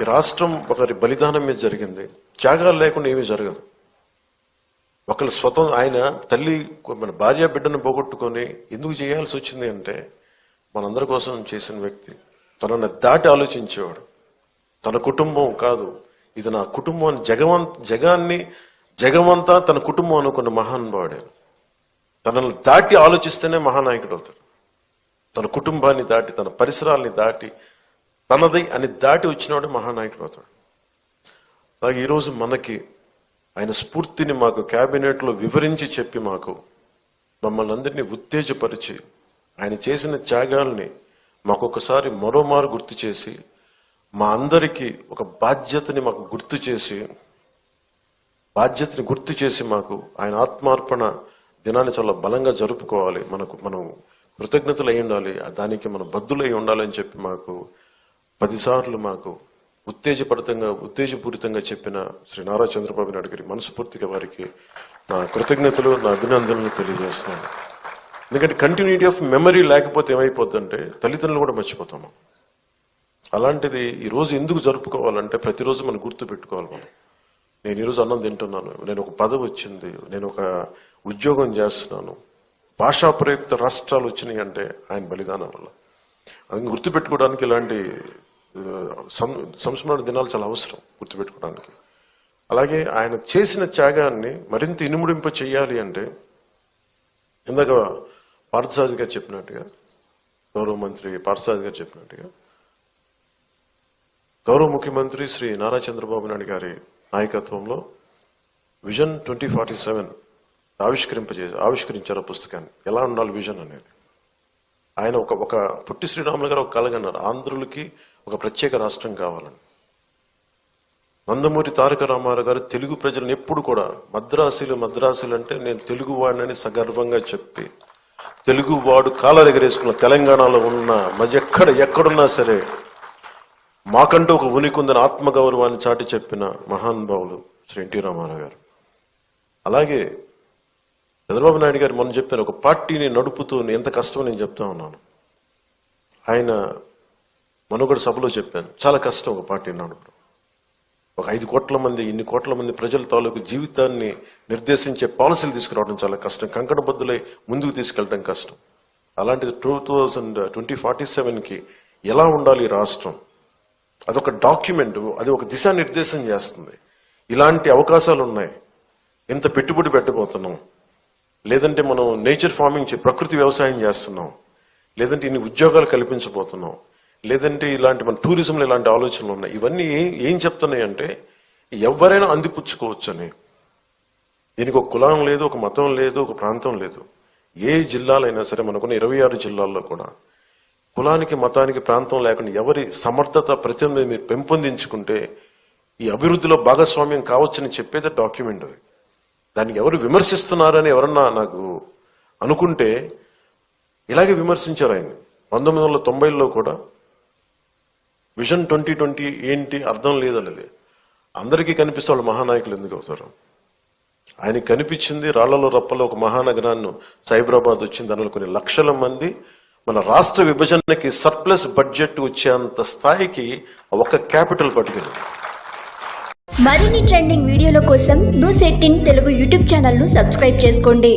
ఈ రాష్ట్రం ఒకరి బలిదానం మీద జరిగింది. త్యాగాలు లేకుండా ఏమీ జరగదు. ఒకరి స్వతం ఆయన తల్లి మన భార్య బిడ్డను పోగొట్టుకొని ఎందుకు చేయాల్సి వచ్చింది అంటే మనందరి కోసం చేసిన వ్యక్తి తనని దాటి ఆలోచించేవాడు. తన కుటుంబం కాదు. ఇది నా కుటుంబం జగవం జగాన్ని జగమంతా తన కుటుంబం అనుకున్న మహానుభావుడే. తనను దాటి ఆలోచిస్తేనే మహానాయకుడు అవుతాడు. తన కుటుంబాన్ని దాటి తన పరిసరాల్ని దాటి తనది అని దాటి వచ్చినవాడు మహానాయకుడు అవుతాడు. అలాగే ఈరోజు మనకి ఆయన స్ఫూర్తిని మాకు క్యాబినెట్లో వివరించి చెప్పి మాకు మమ్మల్ని అందరినీ ఉత్తేజపరిచి ఆయన చేసిన త్యాగాల్ని మాకొకసారి మరోమారు గుర్తు చేసి మా అందరికీ ఒక బాధ్యతని మాకు గుర్తు చేసి బాధ్యతని గుర్తు చేసి మాకు ఆయన ఆత్మార్పణ దినాన్ని చాలా బలంగా జరుపుకోవాలి. మనకు మనం కృతజ్ఞతలు అయి ఉండాలి దానికి మనం బద్దులై ఉండాలని చెప్పి మాకు పదిసార్లు మాకు ఉత్తేజపరితంగా ఉత్తేజపూరితంగా చెప్పిన శ్రీ నారా చంద్రబాబు నాయుడు గారి మనస్ఫూర్తిగా వారికి నా కృతజ్ఞతలు నా అభినందనలు తెలియజేస్తున్నాను. ఎందుకంటే కంటిన్యూటీ ఆఫ్ మెమరీ లేకపోతే ఏమైపోతుందంటే తల్లిదండ్రులు కూడా మర్చిపోతాము అలాంటిది ఈ రోజు ఎందుకు జరుపుకోవాలంటే ప్రతిరోజు మనం గుర్తు పెట్టుకోవాలి మనం. నేను ఈరోజు అన్నం తింటున్నాను నేను ఒక పదవి వచ్చింది నేను ఒక ఉద్యోగం చేస్తున్నాను భాషా ప్రయుక్త రాష్ట్రాలు వచ్చినాయి అంటే ఆయన బలిదానం వల్ల. అది గుర్తుపెట్టుకోవడానికి ఇలాంటి సంస్మరణ దినాలు చాలా అవసరం గుర్తుపెట్టుకోవడానికి. అలాగే ఆయన చేసిన త్యాగాన్ని మరింత ఇనుముడింప చేయాలి అంటే ఇందాక పార్థసారథి గారు చెప్పినట్టుగా గౌరవ మంత్రి పార్థసారథి గారు చెప్పినట్టుగా గౌరవ ముఖ్యమంత్రి శ్రీ నారా చంద్రబాబు నాయుడు గారి నాయకత్వంలో విజన్ ట్వంటీ ఫార్టీ సెవెన్ ఆవిష్కరింపజే ఆవిష్కరించారు పుస్తకాన్ని. ఎలా ఉండాలి విజన్ అనేది? ఆయన ఒక ఒక పుట్టి శ్రీరాములు గారు ఒక కలగన్నారు ఆంధ్రులకి ఒక ప్రత్యేక రాష్ట్రం కావాలని. నందమూరి తారక రామారావు గారు తెలుగు ప్రజలను ఎప్పుడు కూడా మద్రాసులు మద్రాసులు అంటే నేను తెలుగు వాడినని సగర్వంగా చెప్పి తెలుగు వాడు కాలాలు ఎగరేసుకున్న తెలంగాణలో ఉన్న మరి ఎక్కడ ఎక్కడున్నా సరే మాకంటూ ఒక ఉనికి ఉందని ఆత్మగౌరవాన్ని చాటి చెప్పిన మహానుభావులు శ్రీ ఎన్టీ రామారావు గారు. అలాగే చంద్రబాబు నాయుడు గారు మొన్న చెప్పిన ఒక పార్టీని నడుపుతూ ఎంత కష్టం నేను చెప్తా ఉన్నాను. ఆయన మనుగడ సభలో చెప్పాను చాలా కష్టం ఒక పార్టీ నడపడం ఒక ఐదు కోట్ల మంది ఇన్ని కోట్ల మంది ప్రజల తాలూకు జీవితాన్ని నిర్దేశించే పాలసీలు తీసుకురావడం చాలా కష్టం. కంకణబద్దులై ముందుకు తీసుకెళ్ళడం కష్టం. అలాంటిది టూ థౌజండ్ ట్వంటీ ఫార్టీ సెవెన్కి ఎలా ఉండాలి రాష్ట్రం? అదొక డాక్యుమెంట్ అది ఒక దిశానిర్దేశం చేస్తుంది. ఇలాంటి అవకాశాలు ఉన్నాయి. ఇంత పెట్టుబడి పెట్టబోతున్నాం. లేదంటే మనం నేచర్ ఫార్మింగ్ చే- ప్రకృతి వ్యవసాయం చేస్తున్నాం. లేదంటే ఇన్ని ఉద్యోగాలు కల్పించబోతున్నాం. లేదంటే ఇలాంటి మన టూరిజంలో ఇలాంటి ఆలోచనలు ఉన్నాయి. ఇవన్నీ ఏం చెప్తున్నాయి అంటే ఎవరైనా అందిపుచ్చుకోవచ్చని. దీనికి ఒక కులం లేదు ఒక మతం లేదు ఒక ప్రాంతం లేదు. ఏ జిల్లాలైనా సరే మనకున్న ఇరవై ఆరు జిల్లాల్లో కూడా కులానికి మతానికి ప్రాంతం లేకుండా ఎవరి సమర్థత ప్రతినిధి మీరు పెంపొందించుకుంటే ఈ అభివృద్ధిలో భాగస్వామ్యం కావచ్చని చెప్పేది డాక్యుమెంట్ అది. దానికి ఎవరు విమర్శిస్తున్నారని ఎవరన్నా నాకు అనుకుంటే ఇలాగే విమర్శించారు ఆయన. పంతొమ్మిది వందల తొంభైలో కూడా విజన్ ట్వంటీ ట్వంటీ ఏంటి అర్థం లేదన్నది. అందరికీ కనిపిస్తే వాళ్ళు మహానాయకులు ఎందుకు అవుతారు? ఆయనకి కనిపించింది రాళ్ళలో రప్పలో ఒక మహానగరాన్ని సైబరాబాద్ వచ్చింది దానిలో కొన్ని లక్షల మంది మన రాష్ట్ర విభజనకి సర్ప్లస్ బడ్జెట్ వచ్చేంత స్థాయికి ఒక క్యాపిటల్ పట్టుకెళ్ళింది మరిన్ని ట్రెండింగ్ వీడియోల కోసం బ్రూసెట్టిన్ తెలుగు యూట్యూబ్ ఛానల్ను సబ్స్క్రైబ్ చేసుకోండి.